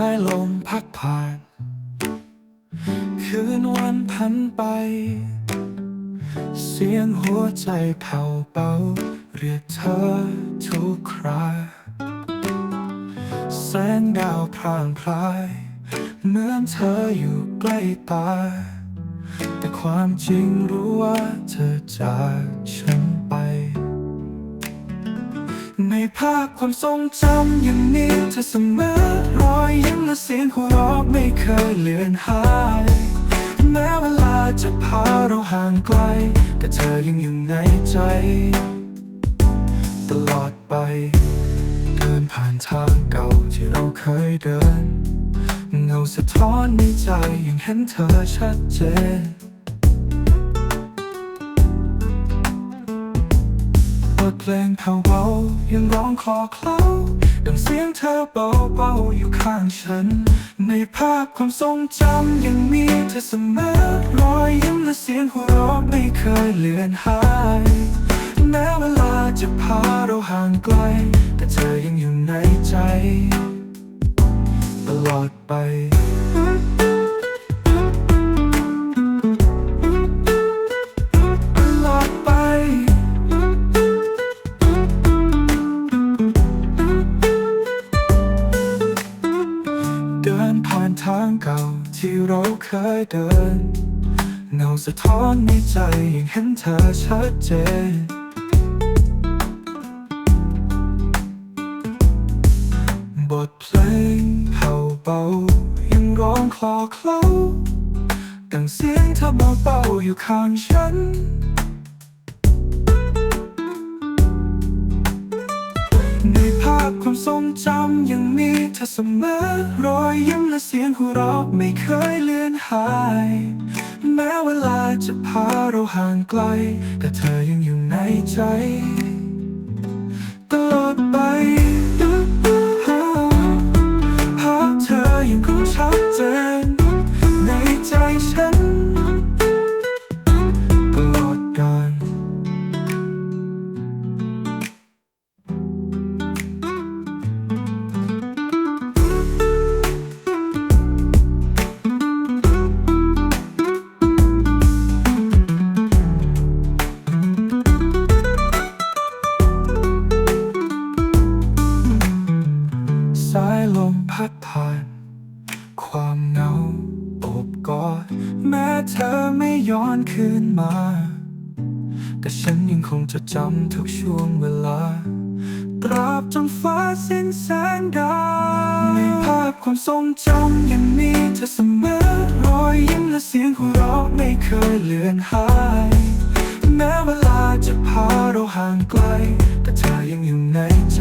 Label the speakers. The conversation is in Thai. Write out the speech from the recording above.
Speaker 1: ายลมพัดผ่าน คืนวันพันไป เสียงหัวใจแผ่วเบา เรียกเธอทุกคราแสงดาวพรางพลาย เหมือนเธออยู่ใกล้ตา แต่ความจริงรู้ว่าเธอจากฉัน ในภาพความทรงจำยังมีเธอเสมอรอยยิ้มและเสียงหัวเราะไม่เคยเลือนหาย แม้เวลาจะพาเราห่างไกล แต่เธอยังอยู่ในใจ ตลอดไป เดินผ่านทางเก่าที่เราเคยเดิน เงาสะท้อนในใจยังเห็นเธอชัดเจน บทเพลงแผ่วเบายังร้องคลอเคล้าดังเสียงเธอเบาๆอยู่ข้างฉัน ในภาพความทรงจำยังมีเธอเสมอรอยยิ้มและเสียงหัวเราะไม่เคยเลือนหายแม้เวลาจะพาเราห่างไกล แต่เธอยังอยู่ในใจ ตลอดไปานทางเก่าที่เราเคยเดินเงาสะท้อนในใจยังเห็นเธอชัดเจน บทเพลงเผาเบายังร้องคลอเคล้าดังเสียงเธอเบาๆอยู่ข้างฉันาพความทรงจำยังมีเธอเสมอ รอยยิ้มและเสียงหัวเราะไม่เคยเลือนหาย แม้เวลาจะพาเราห่างไกล แต่เธอยังอยู่ในใจ ลมพัดผ่าน ความเหงาโอบกอดแม้เธอไม่ย้อนคืนมา แต่ฉันยังคงจะจำทุกช่วงเวลา ตราบจนฟ้าสิ้นแสงดาวในภาพความทรงจำยังมีเธอเสมอรอยยิ้มและเสียงหัวเราะไม่เคยเลือนหายแม้เวลาจะพาเราห่างไกล แต่เธอยังอยู่ในใจ